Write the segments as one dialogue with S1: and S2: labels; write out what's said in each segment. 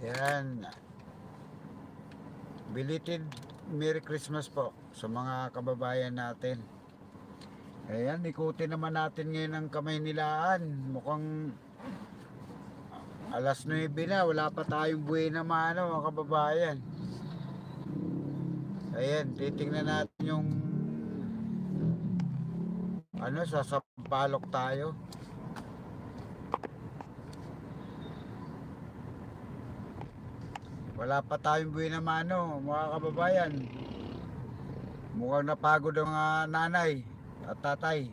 S1: Yan. Belated Merry Christmas po sa mga kababayan natin. Ayan, ikutin naman natin ngayon ang kamay nilaan. Mukhang alas 9 na, wala pa tayong buhay na mano mga kababayan. Ayan, titingnan natin yung ano, sasampalok tayo. Wala pa tayong buhay na mano, mga kababayan. Mukhang napagod ang mga nanay at tatay.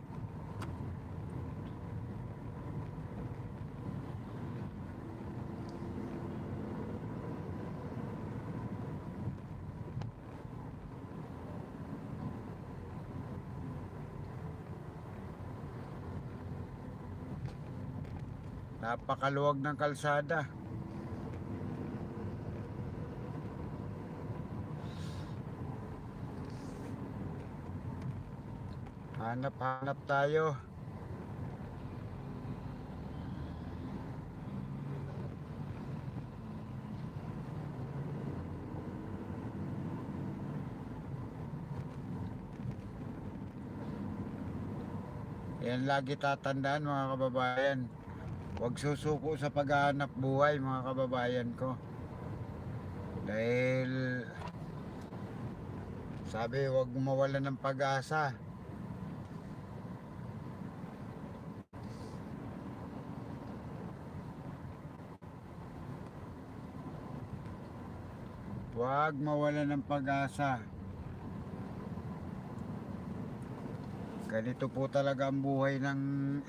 S1: Napakaluwag ng kalsada. Hanap-hanap tayo. Yan lagi tatandaan mga kababayan. Huwag susuko sa paghahanap buhay mga kababayan ko. Dahil sabi huwag mawala ng pag-asa. Huwag mawala ng pag-asa. Ganito po talaga ang buhay ng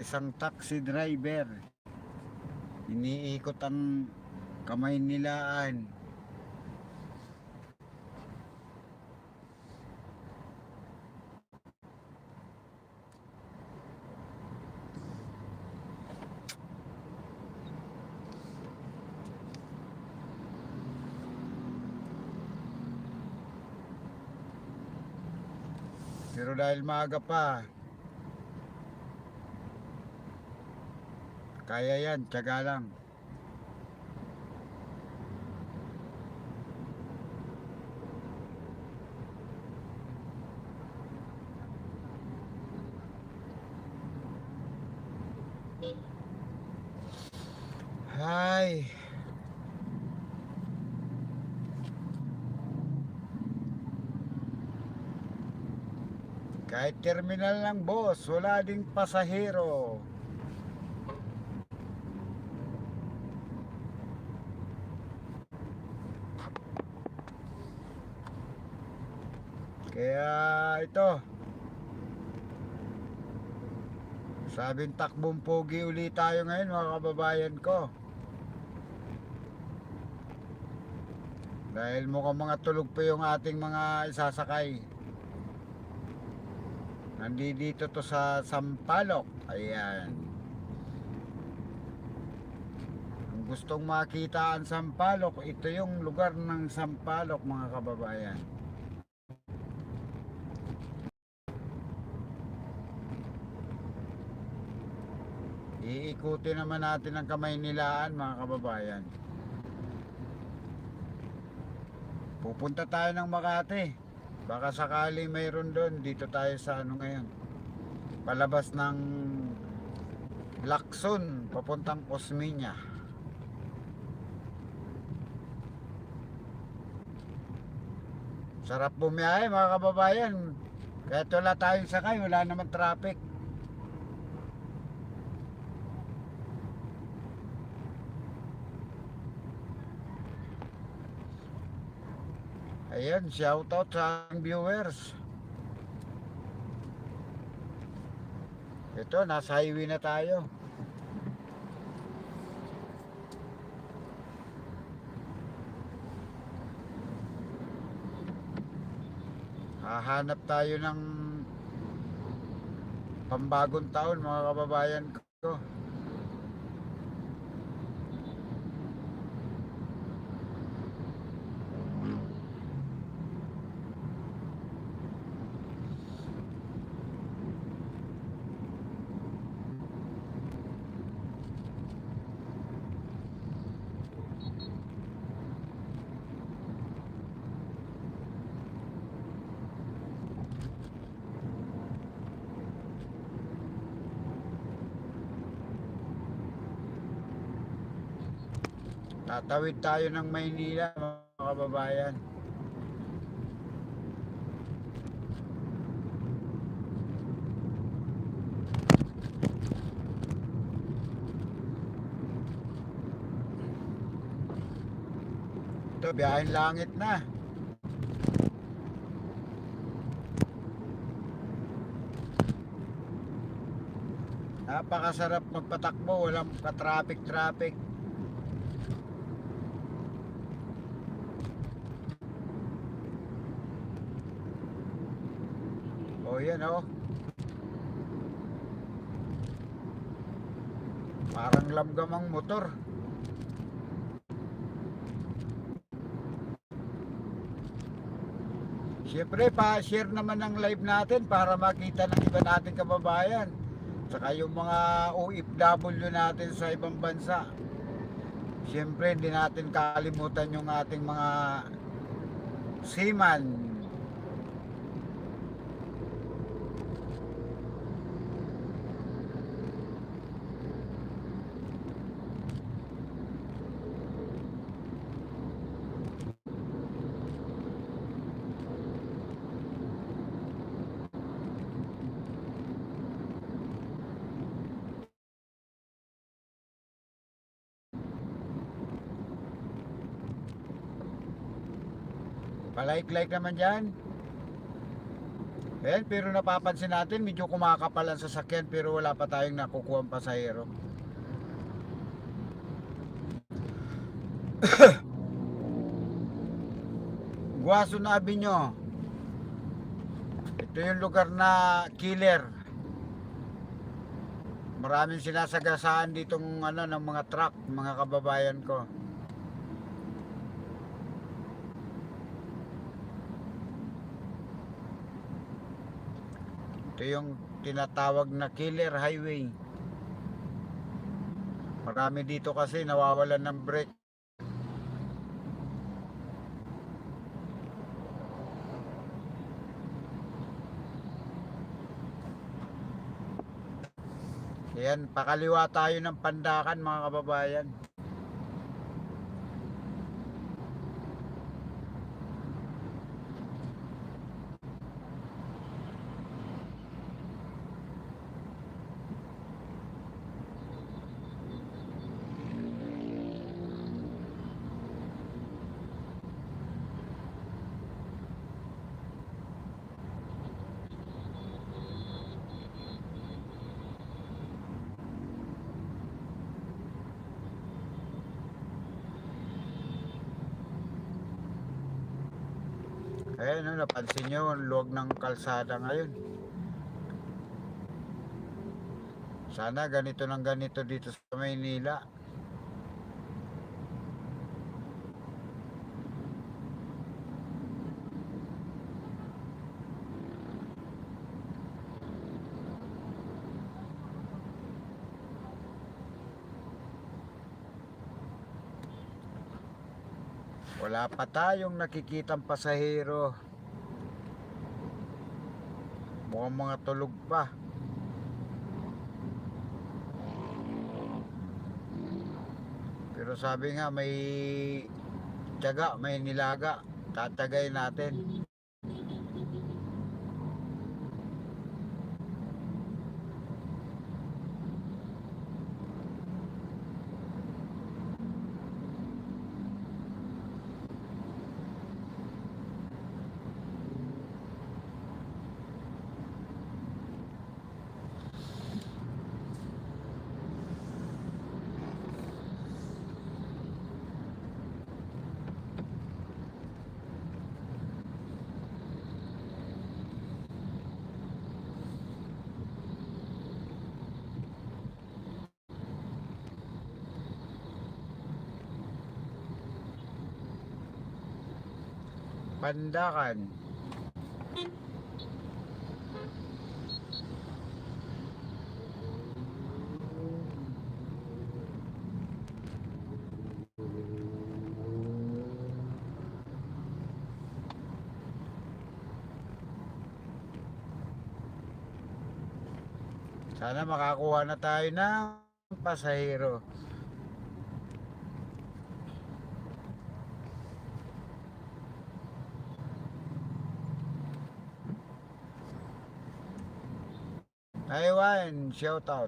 S1: isang taxi driver. Iniikot ang kamay nilaan. Pero dahil maaga pa, kaya yan, tiyaga lang. Hay. Kahit terminal lang boss, wala ding pasahero. Kaya ito. Sabing takbong pogi uli tayo ngayon mga kababayan ko. Dahil mukhang mga tulog pa yung ating mga isasakay. Nandito to sa Sampalok. Ayan. Kung gustong makita ang Sampalok, ito yung lugar ng Sampalok mga kababayan. Iikuti naman natin ang kamay nilaan mga kababayan. Pupunta tayo ng Makati. Baka sakali mayroon doon. Dito tayo sa ano ngayon. Palabas ng Lacson. Papuntang Osmeña. Sarap bumiyahe mga kababayan. Kahit wala tayong sakay, wala naman traffic. Ayan, shoutout sa ating viewers. Ito, nasa highway na tayo. Hahanap tayo ng pambagong taon mga kababayan ko. Tatawid tayo ng Maynila mga kababayan. Ito, biyaheng langit na. Napakasarap magpatakbo, walang ka-traffic-traffic. O yan o. Parang lamgamang motor. Siyempre, pa-share naman ng live natin para makita ng iba nating kababayan. Saka yung mga OFW natin sa ibang bansa. Siyempre, hindi natin kalimutan yung ating mga seaman. Palike-like naman dyan. Ayan, pero napapansin natin, medyo kumakapal ang sasakyan pero wala pa tayong nakukuha ang pasahero. Guaso na nyo. Ito yung lugar na killer. Maraming sinasagasaan ditong ano ng mga truck, mga kababayan ko. Ito yung tinatawag na killer highway. Marami dito kasi nawawalan ng brake. Yan, pakaliwa tayo ng pandakan mga kababayan. Ayan, no, napansin nyo ang luwag ng kalsada ngayon. Sana ganito ng ganito dito sa Maynila. Wala pa tayong nakikitang pasahero. Mukhang mga tulog pa. Pero sabi nga may tiyaga, may nilaga. Tatagay natin. Pandakan. Sana makakuha na tayo ng pasahero. Taiwan, shout out.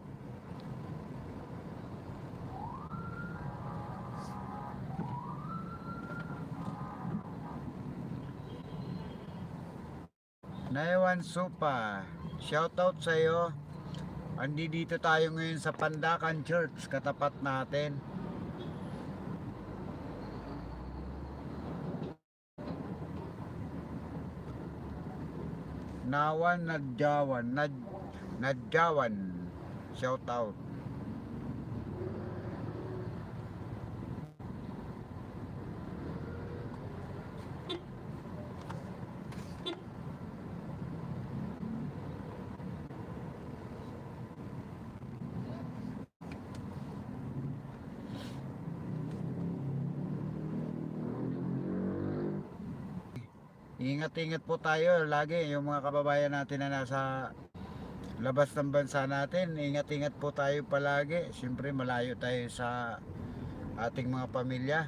S1: Naiwan Supa, shout out sa iyo. Andi dito tayo ngayon sa Pandakan Church, katapat natin. Nawan Nadjawan, Nad Nadjawan, shout out. Ingat-ingat po tayo lagi yung mga kababayan natin na nasa labas ng bansa natin. Ingat-ingat po tayo palagi. Siyempre malayo tayo sa ating mga pamilya.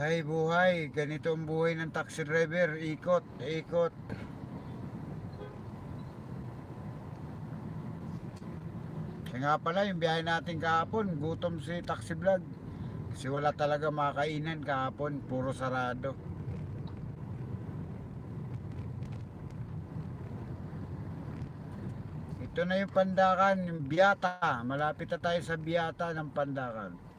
S1: Hay buhay, ganito ang buhay ng taxi driver, ikot, ikot. Nga pala, yung biyahe natin kahapon, gutom si taxi vlog. Kasi wala talaga makakainan kahapon, puro sarado. Ito na yung Pandakan, yung Biata. Malapit na tayo sa Biata ng Pandakan.